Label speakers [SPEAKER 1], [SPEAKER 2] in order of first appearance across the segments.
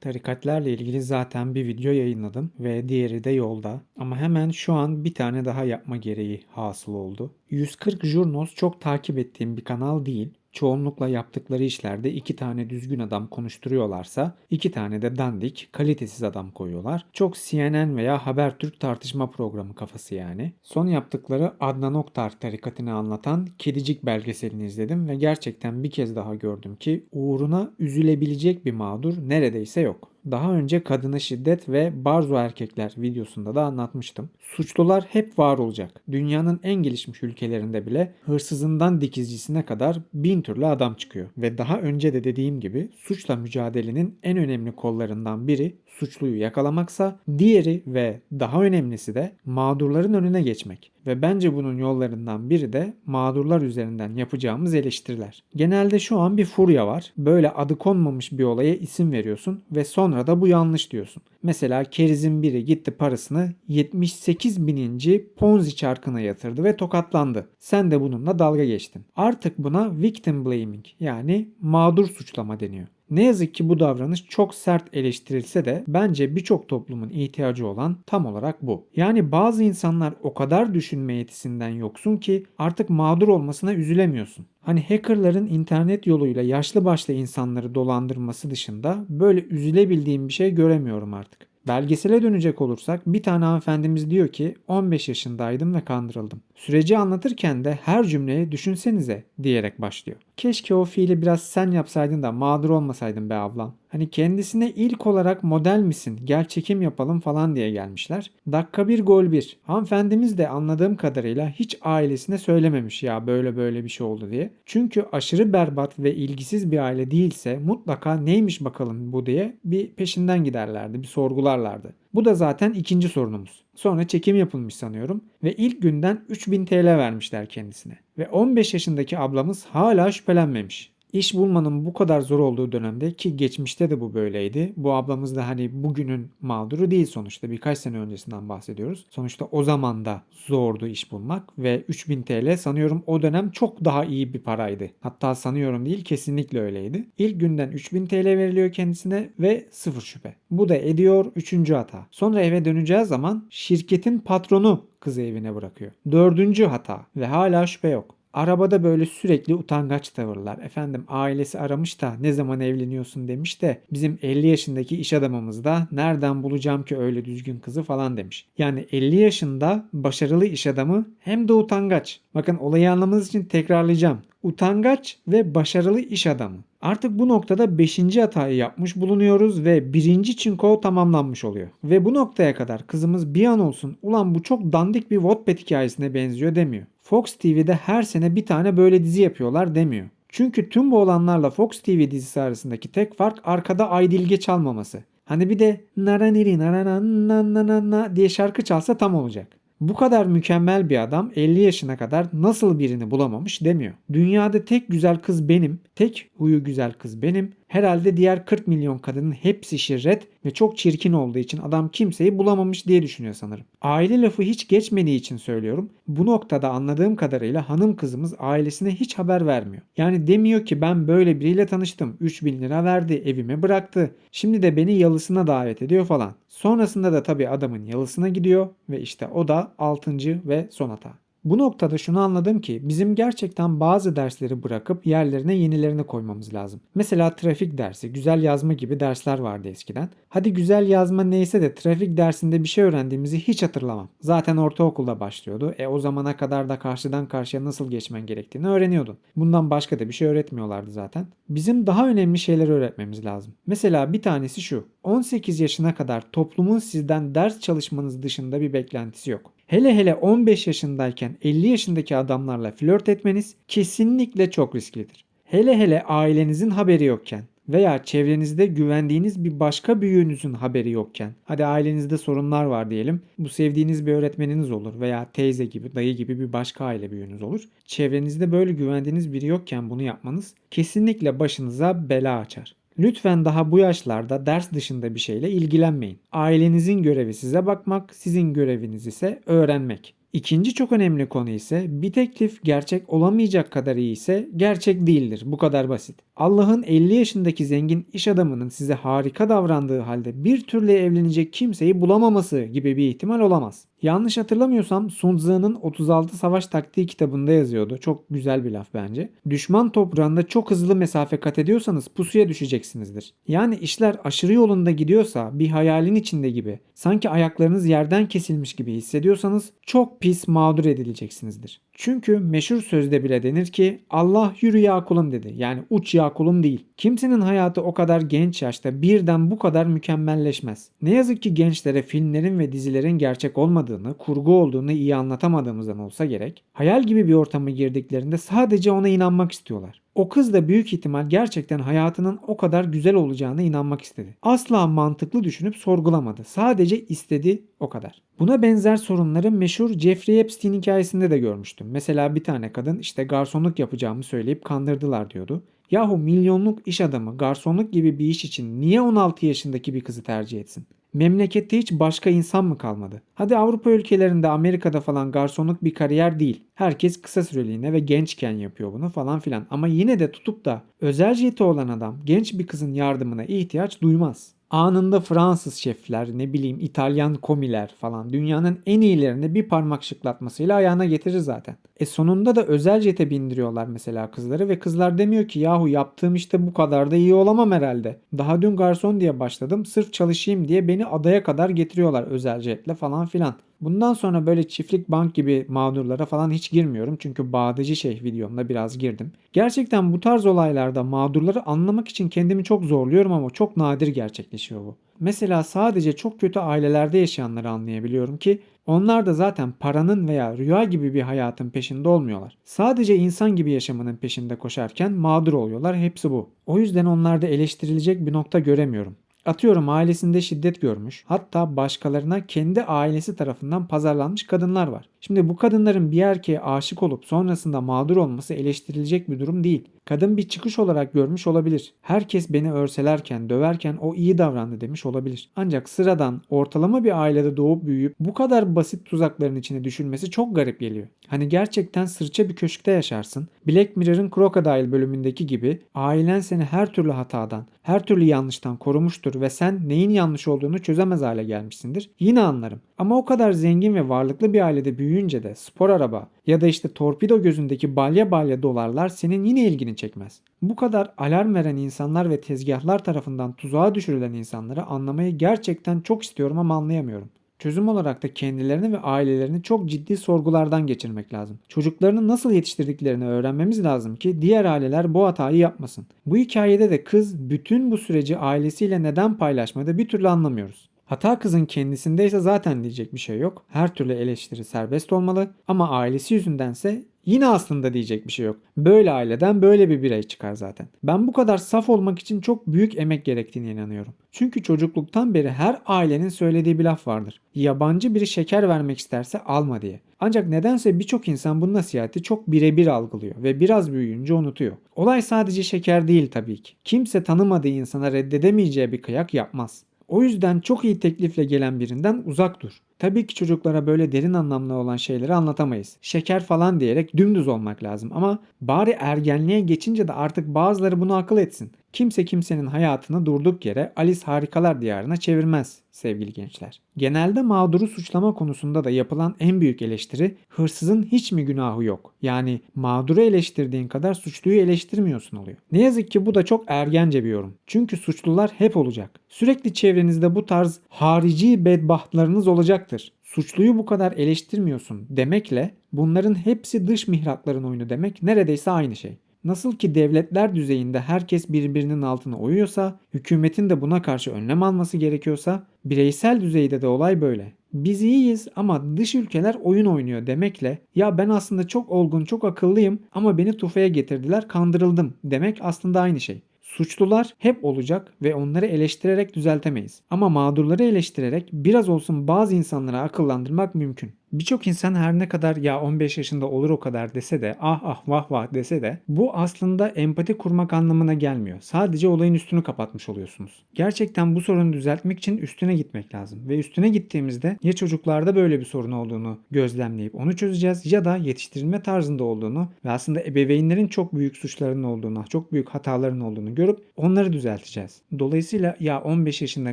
[SPEAKER 1] Tarikatlarla ilgili zaten bir video yayınladım ve diğeri de yolda. Ama hemen şu an bir tane daha yapma gereği hasıl oldu. 140 Jurnos çok takip ettiğim bir kanal değil. Çoğunlukla yaptıkları işlerde iki tane düzgün adam konuşturuyorlarsa iki tane de dandik, kalitesiz adam koyuyorlar. Çok CNN veya Habertürk tartışma programı kafası yani. Son yaptıkları Adnan Oktar tarikatını anlatan Kedicik belgeselini izledim ve gerçekten bir kez daha gördüm ki uğruna üzülebilecek bir mağdur neredeyse yok. Daha önce kadına şiddet ve barzo erkekler videosunda da anlatmıştım. Suçlular hep var olacak. Dünyanın en gelişmiş ülkelerinde bile hırsızından dikizcisine kadar bin türlü adam çıkıyor. Ve daha önce de dediğim gibi suçla mücadelenin en önemli kollarından biri suçluyu yakalamaksa diğeri ve daha önemlisi de mağdurların önüne geçmek. Ve bence bunun yollarından biri de mağdurlar üzerinden yapacağımız eleştiriler. Genelde şu an bir furya var. Böyle adı konmamış bir olaya isim veriyorsun ve sonra da bu yanlış diyorsun. Mesela kerizin biri gitti parasını 78 bininci Ponzi çarkına yatırdı ve tokatlandı. Sen de bununla dalga geçtin. Artık buna victim blaming yani mağdur suçlama deniyor. Ne yazık ki bu davranış çok sert eleştirilse de bence birçok toplumun ihtiyacı olan tam olarak bu. Yani bazı insanlar o kadar düşünme yetisinden yoksun ki artık mağdur olmasına üzülemiyorsun. Hani hackerların internet yoluyla yaşlı başlı insanları dolandırması dışında böyle üzülebildiğim bir şey göremiyorum artık. Belgesele dönecek olursak bir tane hanımefendimiz diyor ki 15 yaşındaydım ve kandırıldım. Süreci anlatırken de her cümleye düşünsenize diyerek başlıyor. Keşke o fiili biraz sen yapsaydın da mağdur olmasaydın be ablam. Hani kendisine ilk olarak model misin gel çekim yapalım falan diye gelmişler. Dakika bir gol bir. Hanımefendimiz de anladığım kadarıyla hiç ailesine söylememiş ya böyle böyle bir şey oldu diye. Çünkü aşırı berbat ve ilgisiz bir aile değilse mutlaka neymiş bakalım bu diye bir peşinden giderlerdi, bir sorgularlardı. Bu da zaten ikinci sorunumuz. Sonra çekim yapılmış sanıyorum ve ilk günden 3000 TL vermişler kendisine. Ve 15 yaşındaki ablamız hala şüphelenmemiş. İş bulmanın bu kadar zor olduğu dönemde ki geçmişte de bu böyleydi. Bu ablamız da hani bugünün mağduru değil sonuçta birkaç sene öncesinden bahsediyoruz. Sonuçta o zaman da zordu iş bulmak ve 3000 TL sanıyorum o dönem çok daha iyi bir paraydı. Hatta sanıyorum değil kesinlikle öyleydi. İlk günden 3000 TL veriliyor kendisine ve sıfır şüphe. Bu da ediyor üçüncü hata. Sonra eve döneceği zaman şirketin patronu kızı evine bırakıyor. Dördüncü hata ve hala şüphe yok. Arabada böyle sürekli utangaç tavırlar. Efendim ailesi aramış da ne zaman evleniyorsun demiş de bizim 50 yaşındaki iş adamımız da nereden bulacağım ki öyle düzgün kızı falan demiş. Yani 50 yaşında başarılı iş adamı hem de utangaç. Bakın olayı anlamanız için tekrarlayacağım. Utangaç ve başarılı iş adamı. Artık bu noktada 5. hatayı yapmış bulunuyoruz ve 1. çinko tamamlanmış oluyor. Ve bu noktaya kadar kızımız bir an olsun ulan bu çok dandik bir Wattpad hikayesine benziyor demiyor. Fox TV'de her sene bir tane böyle dizi yapıyorlar demiyor. Çünkü tüm bu olanlarla Fox TV dizisi arasındaki tek fark arkada Aydilge çalmaması. Hani bir de naraniri naranananana diye şarkı çalsa tam olacak. Bu kadar mükemmel bir adam 50 yaşına kadar nasıl birini bulamamış demiyor. Dünyada tek güzel kız benim, tek huyu güzel kız benim. Herhalde diğer 40 milyon kadının hepsi şirret ve çok çirkin olduğu için adam kimseyi bulamamış diye düşünüyor sanırım. Aile lafı hiç geçmediği için söylüyorum. Bu noktada anladığım kadarıyla hanım kızımız ailesine hiç haber vermiyor. Yani demiyor ki ben böyle biriyle tanıştım. 3000 lira verdi, evime bıraktı. Şimdi de beni yalısına davet ediyor falan. Sonrasında da tabii adamın yalısına gidiyor ve işte o da 6. ve son hata. Bu noktada şunu anladım ki bizim gerçekten bazı dersleri bırakıp yerlerine yenilerini koymamız lazım. Mesela trafik dersi, güzel yazma gibi dersler vardı eskiden. Hadi güzel yazma neyse de trafik dersinde bir şey öğrendiğimizi hiç hatırlamam. Zaten ortaokulda başlıyordu. E o zamana kadar da karşıdan karşıya nasıl geçmen gerektiğini öğreniyordun. Bundan başka da bir şey öğretmiyorlardı zaten. Bizim daha önemli şeyler öğretmemiz lazım. Mesela bir tanesi şu. 18 yaşına kadar toplumun sizden ders çalışmanız dışında bir beklentisi yok. Hele hele 15 yaşındayken 50 yaşındaki adamlarla flört etmeniz kesinlikle çok risklidir. Hele hele ailenizin haberi yokken veya çevrenizde güvendiğiniz bir başka büyüğünüzün haberi yokken, hadi ailenizde sorunlar var diyelim, bu sevdiğiniz bir öğretmeniniz olur veya teyze gibi, dayı gibi bir başka aile büyüğünüz olur. Çevrenizde böyle güvendiğiniz biri yokken bunu yapmanız kesinlikle başınıza bela açar. Lütfen daha bu yaşlarda ders dışında bir şeyle ilgilenmeyin. Ailenizin görevi size bakmak, sizin göreviniz ise öğrenmek. İkinci çok önemli konu ise bir teklif gerçek olamayacak kadar iyi ise gerçek değildir. Bu kadar basit. Allah'ın 50 yaşındaki zengin iş adamının size harika davrandığı halde bir türlü evlenecek kimseyi bulamaması gibi bir ihtimal olamaz. Yanlış hatırlamıyorsam Sun Tzu'nun 36 Savaş Taktiği kitabında yazıyordu. Çok güzel bir laf bence. Düşman toprağında çok hızlı mesafe kat ediyorsanız pusuya düşeceksinizdir. Yani işler aşırı yolunda gidiyorsa bir hayalin içinde gibi sanki ayaklarınız yerden kesilmiş gibi hissediyorsanız çok pis mağdur edileceksinizdir. Çünkü meşhur sözde bile denir ki Allah yürü ya kulum dedi. Yani uç ya kulum değil. Kimsenin hayatı o kadar genç yaşta birden bu kadar mükemmelleşmez. Ne yazık ki gençlere filmlerin ve dizilerin gerçek olmadığını, kurgu olduğunu iyi anlatamadığımızdan olsa gerek, hayal gibi bir ortama girdiklerinde sadece ona inanmak istiyorlar. O kız da büyük ihtimal gerçekten hayatının o kadar güzel olacağına inanmak istedi. Asla mantıklı düşünüp sorgulamadı. Sadece istedi o kadar. Buna benzer sorunları meşhur Jeffrey Epstein hikayesinde de görmüştüm. Mesela bir tane kadın işte garsonluk yapacağımı söyleyip kandırdılar diyordu. Yahu milyonluk iş adamı garsonluk gibi bir iş için niye 16 yaşındaki bir kızı tercih etsin? Memlekette hiç başka insan mı kalmadı? Hadi Avrupa ülkelerinde Amerika'da falan garsonluk bir kariyer değil. Herkes kısa süreliğine ve gençken yapıyor bunu falan filan. Ama yine de tutup da özel jeti olan adam genç bir kızın yardımına ihtiyaç duymaz. Anında Fransız şefler, ne bileyim İtalyan komiler falan dünyanın en iyilerini bir parmak şıklatmasıyla ayağına getirir zaten. E sonunda da özel jete bindiriyorlar mesela kızları ve kızlar demiyor ki yahu yaptığım işte bu kadar da iyi olamam herhalde. Daha dün garson diye başladım sırf çalışayım diye beni adaya kadar getiriyorlar özel jetle falan filan. Bundan sonra böyle çiftlik bank gibi mağdurlara falan hiç girmiyorum. Çünkü Bağdacı Şeyh videomda biraz girdim. Gerçekten bu tarz olaylarda mağdurları anlamak için kendimi çok zorluyorum ama çok nadir gerçekleşiyor bu. Mesela sadece çok kötü ailelerde yaşayanları anlayabiliyorum ki onlar da zaten paranın veya rüya gibi bir hayatın peşinde olmuyorlar. Sadece insan gibi yaşamının peşinde koşarken mağdur oluyorlar. Hepsi bu. O yüzden onlarda eleştirilecek bir nokta göremiyorum. Atıyorum ailesinde şiddet görmüş. Hatta başkalarına kendi ailesi tarafından pazarlanmış kadınlar var. Şimdi bu kadınların bir erkeğe aşık olup sonrasında mağdur olması eleştirilecek bir durum değil. Kadın bir çıkış olarak görmüş olabilir. Herkes beni örselerken, döverken o iyi davrandı demiş olabilir. Ancak sıradan, ortalama bir ailede doğup büyüyüp bu kadar basit tuzakların içine düşülmesi çok garip geliyor. Hani gerçekten sırça bir köşkte yaşarsın. Black Mirror'ın Crocodile bölümündeki gibi ailen seni her türlü hatadan, her türlü yanlıştan korumuştur ve sen neyin yanlış olduğunu çözemez hale gelmişsindir. Yine anlarım. Ama o kadar zengin ve varlıklı bir ailede büyüyünce de spor araba ya da işte torpido gözündeki balya balya dolarlar senin yine ilgini çekmez. Bu kadar alarm veren insanlar ve tezgahlar tarafından tuzağa düşürülen insanları anlamayı gerçekten çok istiyorum ama anlayamıyorum. Çözüm olarak da kendilerini ve ailelerini çok ciddi sorgulardan geçirmek lazım. Çocuklarını nasıl yetiştirdiklerini öğrenmemiz lazım ki diğer aileler bu hatayı yapmasın. Bu hikayede de kız bütün bu süreci ailesiyle neden paylaşmadı bir türlü anlamıyoruz. Hata kızın kendisindeyse zaten diyecek bir şey yok. Her türlü eleştiri serbest olmalı ama ailesi yüzündense Yine aslında diyecek bir şey yok. Böyle aileden böyle bir birey çıkar zaten. Ben bu kadar saf olmak için çok büyük emek gerektiğine inanıyorum. Çünkü çocukluktan beri her ailenin söylediği bir laf vardır. Yabancı biri şeker vermek isterse alma diye. Ancak nedense birçok insan bu nasihati çok birebir algılıyor ve biraz büyüyünce unutuyor. Olay sadece şeker değil tabii ki. Kimse tanımadığı insana reddedemeyeceği bir kıyak yapmaz. O yüzden çok iyi teklifle gelen birinden uzak dur. Tabii ki çocuklara böyle derin anlamlı olan şeyleri anlatamayız. Şeker falan diyerek dümdüz olmak lazım ama bari ergenliğe geçince de artık bazıları bunu akıl etsin. Kimse kimsenin hayatını durduk yere Alice Harikalar Diyarına çevirmez sevgili gençler. Genelde mağduru suçlama konusunda da yapılan en büyük eleştiri hırsızın hiç mi günahı yok? Yani mağduru eleştirdiğin kadar suçluyu eleştirmiyorsun oluyor. Ne yazık ki bu da çok ergence bir yorum. Çünkü suçlular hep olacak. Sürekli çevrenizde bu tarz harici bedbahtlarınız olacaktır. Suçluyu bu kadar eleştirmiyorsun demekle bunların hepsi dış mihrakların oyunu demek neredeyse aynı şey. Nasıl ki devletler düzeyinde herkes birbirinin altına uyuyorsa, hükümetin de buna karşı önlem alması gerekiyorsa, bireysel düzeyde de olay böyle. Biz iyiyiz ama dış ülkeler oyun oynuyor demekle ya ben aslında çok olgun, çok akıllıyım ama beni tufaya getirdiler, kandırıldım demek aslında aynı şey. Suçlular hep olacak ve onları eleştirerek düzeltemeyiz. Ama mağdurları eleştirerek biraz olsun bazı insanları akıllandırmak mümkün. Birçok insan her ne kadar ya 15 yaşında olur o kadar dese de ah ah vah vah dese de bu aslında empati kurmak anlamına gelmiyor. Sadece olayın üstünü kapatmış oluyorsunuz. Gerçekten bu sorunu düzeltmek için üstüne gitmek lazım. Ve üstüne gittiğimizde ya çocuklarda böyle bir sorun olduğunu gözlemleyip onu çözeceğiz ya da yetiştirilme tarzında olduğunu ve aslında ebeveynlerin çok büyük suçlarının olduğunu, çok büyük hataların olduğunu görüp onları düzelteceğiz. Dolayısıyla ya 15 yaşında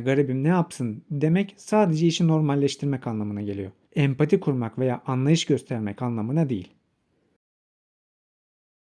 [SPEAKER 1] garibim ne yapsın demek sadece işi normalleştirmek anlamına geliyor empati kurmak veya anlayış göstermek anlamına değil.